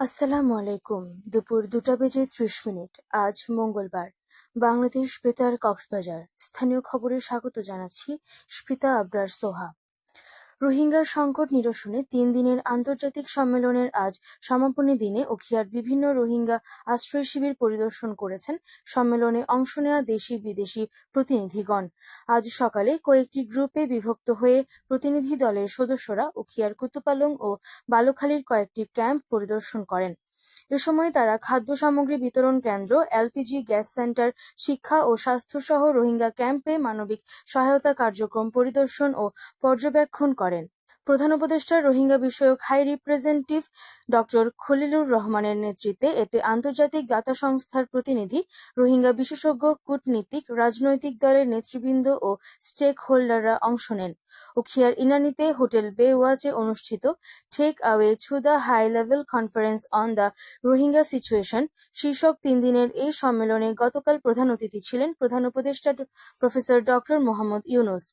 আসসালামু আলাইকুম। দুপুর দুটা বেজে ত্রিশ মিনিট। আজ মঙ্গলবার। বাংলাদেশ বেতার কক্সবাজার। স্থানীয় খবরে স্বাগত জানাচ্ছি স্পিতা আবরার সোহা। রোহিঙ্গা সংকট নিরসনে তিন দিনের আন্তর্জাতিক সম্মেলনের আজ সমাপনী দিনে ওখিয়ার বিভিন্ন রোহিঙ্গা আশ্রয় শিবির পরিদর্শন করেছেন। সম্মেলনে অংশ নেওয়া দেশি বিদেশি প্রতিনিধিগণ। আজ সকালে কয়েকটি গ্রুপে বিভক্ত হয়ে প্রতিনিধি দলের সদস্যরা উখিয়ার কুতুপালং ও বালুখালীর কয়েকটি ক্যাম্প পরিদর্শন করেন। এ সময় তারা খাদ্য সামগ্রী বিতরণ কেন্দ্র, এলপিজি, গ্যাস সেন্টার, শিক্ষা ও স্বাস্থ্যসহ রোহিঙ্গা ক্যাম্পে মানবিক সহায়তা কার্যক্রম পরিদর্শন ও পর্যবেক্ষণ করেন। প্রধান উপদেষ্টা রোহিঙ্গা বিষয়ক হাই রিপ্রেজেন্টেটিভ ডক্টর খলিলুর রহমানের নেতৃত্বে এতে আন্তর্জাতিক দাতা সংস্থার প্রতিনিধি, রোহিঙ্গা বিশেষজ্ঞ, কূটনীতিক, রাজনৈতিক দলের নেতৃবৃন্দ ও স্টেক হোল্ডাররা অংশ নেন। উখিয়ার ইনানিতে হোটেল বে ওয়াচে অনুষ্ঠিত take away the high level conference on the Rohingya situation শীর্ষক তিন দিনের এই সম্মেলনে গতকাল প্রধান অতিথি ছিলেন প্রধান উপদেষ্টা প্রফেসর ডক্টর মোহাম্মদ ইউনুস।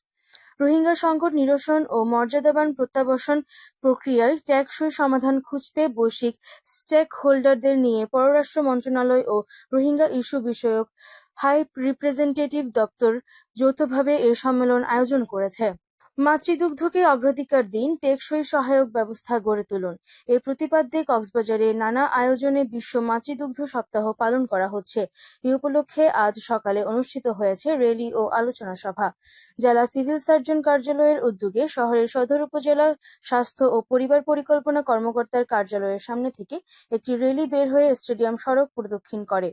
রোহিঙ্গা সংকট নিরসন ও মর্যাদাবান প্রত্যাবাসন প্রক্রিয়ায় টেকসই সমাধান খুঁজতে বৈশ্বিক স্টেক হোল্ডারদের নিয়ে পররাষ্ট্র মন্ত্রণালয় ও রোহিঙ্গা ইস্যু বিষয়ক হাই রিপ্রেজেন্টেটিভ দপ্তর যৌথভাবে এ সম্মেলন আয়োজন করেছে। মাতৃদুগ্ধকে অগ্রাধিকার দিন টেকসই সহায়ক ব্যবস্থা গড়ে তুলুন। এ প্রতিপাদ্যে কক্সবাজারে নানা আয়োজনে বিশ্ব মাতৃদুগ্ধ সপ্তাহ পালন করা হচ্ছে। এ উপলক্ষে আজ সকালে অনুষ্ঠিত হয়েছে র্যালি ও আলোচনা সভা। জেলা সিভিল সার্জন কার্যালয়ের উদ্যোগে শহরের সদর উপজেলা স্বাস্থ্য ও পরিবার পরিকল্পনা কর্মকর্তার কার্যালয়ের সামনে থেকে একটি র্যালি বের হয়ে স্টেডিয়াম সড়ক প্রদক্ষিণ করে।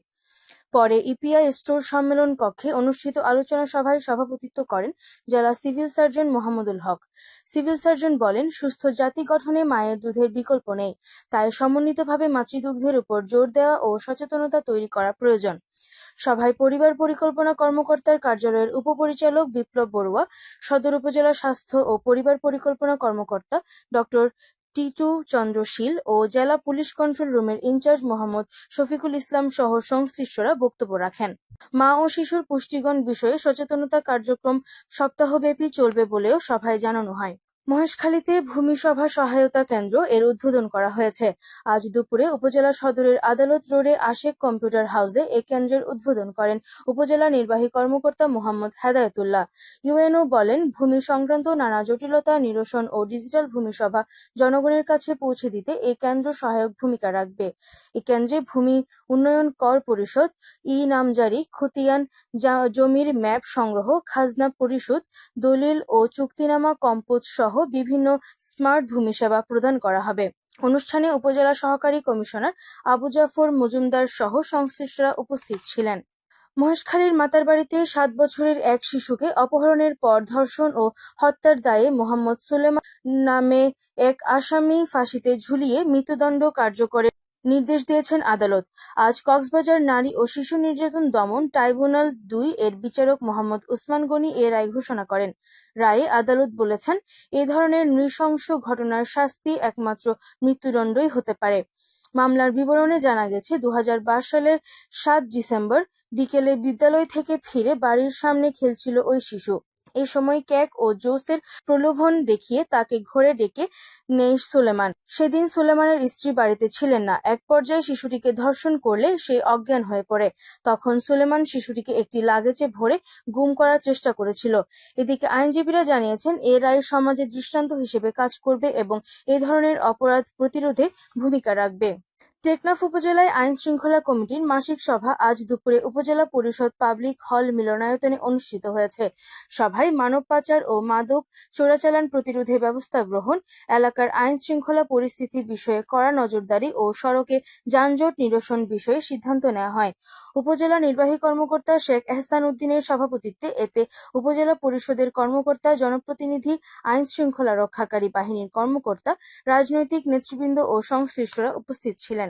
পরে ইপিআই স্টোর সম্মেলন কক্ষে অনুষ্ঠিত আলোচনা সভায় সভাপতিত্ব করেন জেলা civil surgeon Mohammadul Haque. Civil surgeon বলেন, সুস্থ জাতি গঠনে মায়ের দুধের বিকল্প নেই, তাই সমন্বিতভাবে মাতৃদুগ্ধের উপর জোর দেওয়া ও সচেতনতা তৈরি করা প্রয়োজন। সভায় পরিবার পরিকল্পনা কর্মকর্তার কার্যালয়ের উপপরিচালক বিপ্লব বড়ুয়া, সদর উপজেলা স্বাস্থ্য ও পরিবার পরিকল্পনা কর্মকর্তা ডক্টর টিটু চন্দ্রশীল ও জেলা পুলিশ কন্ট্রোল রুমের ইনচার্জ মোহাম্মদ শফিকুল ইসলাম সহ সংশ্লিষ্টরা বক্তব্য রাখেন। মা ও শিশুর পুষ্টিগণ বিষয়ে সচেতনতা কার্যক্রম সপ্তাহব্যাপী চলবে বলেও সভায় জানানো হয়। মহেশখালীতে ভূমিসভা সহায়তা কেন্দ্র এর উদ্বোধন করা হয়েছে। আজ দুপুরে উপজেলা সদরের আদালত রোডে আশেক কম্পিউটার হাউসে এ কেন্দ্রের উদ্বোধন করেন উপজেলা নির্বাহী কর্মকর্তা মোহাম্মদ হেদায়তুল্লাহ। ইউএনও বলেন, ভূমি সংক্রান্ত নানা জটিলতা, নিরসন ও ডিজিটাল ভূমিসভা জনগণের কাছে পৌঁছে দিতে এই কেন্দ্র সহায়ক ভূমিকা রাখবে। এ কেন্দ্রে ভূমি উন্নয়ন কর পরিষদ, ই নামজারি, খতিয়ান জমির ম্যাপ সংগ্রহ, খাজনা পরিশোধ, দলিল ও চুক্তিনামা কম্পোজ সহ বিভিন্ন স্মার্ট ভূমি সেবা প্রদান করা হবে। অনুষ্ঠানে উপজেলা সহকারী কমিশনার আবু জাফর মজুমদার সহ সংশ্লিষ্টরা উপস্থিত ছিলেন। মহেশখালীর মাতার বাড়িতে সাত বছরের এক শিশুকে অপহরণের পর ধর্ষণ ও হত্যার দায়ে মোহাম্মদ সুলেমান নামে এক আসামি ফাঁসিতে ঝুলিয়ে মৃত্যুদণ্ড কার্যকরের নির্দেশ দিয়েছেন আদালত। আজ কক্সবাজার নারী ও শিশু নির্যাতন দমন ট্রাইব্যুনাল দুই এর বিচারক মোহাম্মদ উসমান গনি এ রায় ঘোষণা করেন। রায়ে আদালত বলেছেন, এ ধরনের নৃশংস ঘটনার শাস্তি একমাত্র মৃত্যুদণ্ডই হতে পারে। মামলার বিবরণে জানা গেছে দু সালের সাত ডিসেম্বর বিকেলে বিদ্যালয় থেকে ফিরে বাড়ির সামনে খেলছিল ওই শিশু। এ সময় ক্যাক ও জোসের প্রলোভন দেখিয়ে তাকে ঘরে ডেকে নেয় সুলেমান। সেদিন সুলেমানের স্ত্রী বাড়িতে ছিলেন না। এক পর্যায়ে শিশুটিকে ধর্ষণ করলে সে অজ্ঞান হয়ে পড়ে। তখন সুলেমান শিশুটিকে একটি লাগেজে ভরে গুম করার চেষ্টা করেছিল। এদিকে আইনজীবীরা জানিয়েছেন, এ রায় সমাজে দৃষ্টান্ত হিসেবে কাজ করবে এবং এ ধরনের অপরাধ প্রতিরোধে ভূমিকা রাখবে। টেকনাফ উপজেলায় আইন শৃঙ্খলা কমিটির মাসিক সভা আজ দুপুরে উপজেলা পরিষদ পাবলিক হল মিলনায়তনে অনুষ্ঠিত হয়েছে। সভায় মানব পাচার ও মাদক চোরাচালান প্রতিরোধে ব্যবস্থা গ্রহণ, এলাকার আইন শৃঙ্খলা পরিস্থিতি বিষয়ে কড়া নজরদারি ও সড়কে যানজট নিরসন বিষয়ে সিদ্ধান্ত নেওয়া হয়। উপজেলা নির্বাহী কর্মকর্তা শেখ এহসান উদ্দিনের সভাপতিত্বে এতে উপজেলা পরিষদের কর্মকর্তা, জনপ্রতিনিধি আইন শৃঙ্খলা রক্ষাকারী বাহিনীর কর্মকর্তা, রাজনৈতিক নেতৃবৃন্দ ও সংশ্লিষ্টরা উপস্থিত ছিলেন।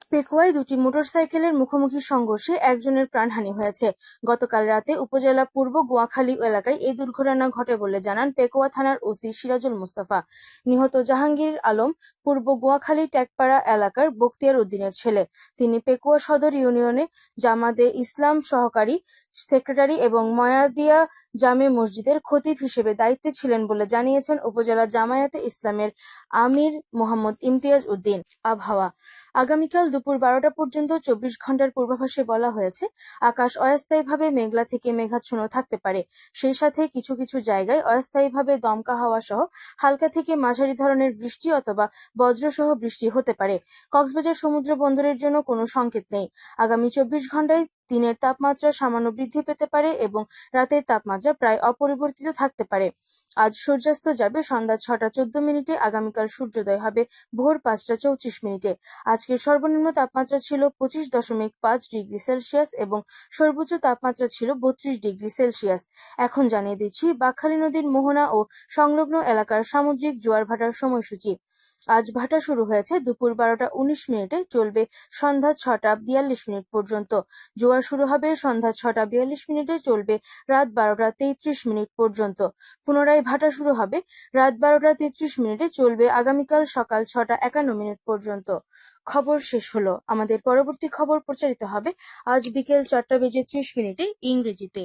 পেকুয়ায় দুটি মোটরসাইকেলের মুখোমুখি সংঘর্ষে একজনের প্রাণহানি হয়েছে। গতকাল রাতে উপজেলা পূর্ব গোয়াখালী এলাকায় এই দুর্ঘটনা ঘটে বলে জানান পেকুয়া থানার ওসি সিরাজুল মুস্তফা। নিহত জাহাঙ্গীর আলম পূর্ব গোয়াখালী টেকপাড়া এলাকার বক্তিয়ার উদ্দিনের ছেলে। তিনি পেকুয়া সদর ইউনিয়নে জামাতে ইসলাম সহকারী সেক্রেটারি এবং ময়াদিয়া জামে মসজিদের খতিব হিসেবে দায়িত্বে ছিলেন বলে জানিয়েছেন উপজেলা জামায়াতে ইসলামের আমির মোহাম্মদ ইমতিয়াজ উদ্দিন। আবহাওয়া। আগামীকাল দুপুর বারোটা পর্যন্ত চব্বিশ ঘণ্টার পূর্বাভাসে বলা হয়েছে, আকাশ অস্থায়ীভাবে মেঘলা থেকে মেঘাচ্ছন্ন থাকতে পারে। সেই সাথে কিছু কিছু জায়গায় অস্থায়ীভাবে দমকা হাওয়া সহ হালকা থেকে মাঝারি ধরনের বৃষ্টি অথবা বজ্র সহ বৃষ্টি হতে পারে। কক্সবাজার সমুদ্র বন্দরের জন্য কোনো সংকেত নেই। আগামী চব্বিশ ঘন্টায় দিনের তাপমাত্রা সামান্য বৃদ্ধি পেতে পারে এবং রাতের তাপমাত্রা প্রায় অপরিবর্তিত থাকতে পারে। আজ সূর্যাস্ত যাবে সন্ধ্যা ছটা চোদ্দ মিনিটে, আগামীকাল সূর্যোদয় হবে ভোর পাঁচটা চৌত্রিশ মিনিটে। আজকের সর্বনিম্ন তাপমাত্রা ছিল পঁচিশ দশমিক পাঁচ ডিগ্রি সেলসিয়াস এবং সর্বোচ্চ তাপমাত্রা ছিল বত্রিশ ডিগ্রি সেলসিয়াস। এখন জানিয়ে দিচ্ছি বাকখালী নদীর মোহনা ও সংলগ্ন এলাকার সামুদ্রিক জোয়ার ভাটার সময়সূচি। আজ ভাটা শুরু হয়েছে, দুপুর বারোটা উনিশ মিনিটে চলবে সন্ধ্যা ছটা বিয়াল্লিশ মিনিট পর্যন্ত। জোয়ার শুরু হবে সন্ধ্যা ছটা বিয়াল্লিশ মিনিটে, চলবে রাত বারোটা তেত্রিশ মিনিট পর্যন্ত। পুনরায় ভাটা শুরু হবে, রাত বারোটা তেত্রিশ মিনিটে চলবে আগামীকাল সকাল ছটা একান্ন মিনিট পর্যন্ত। খবর শেষ হলো। আমাদের পরবর্তী খবর প্রচারিত হবে আজ বিকেল চারটা বেজে ত্রিশ মিনিটে ইংরেজিতে।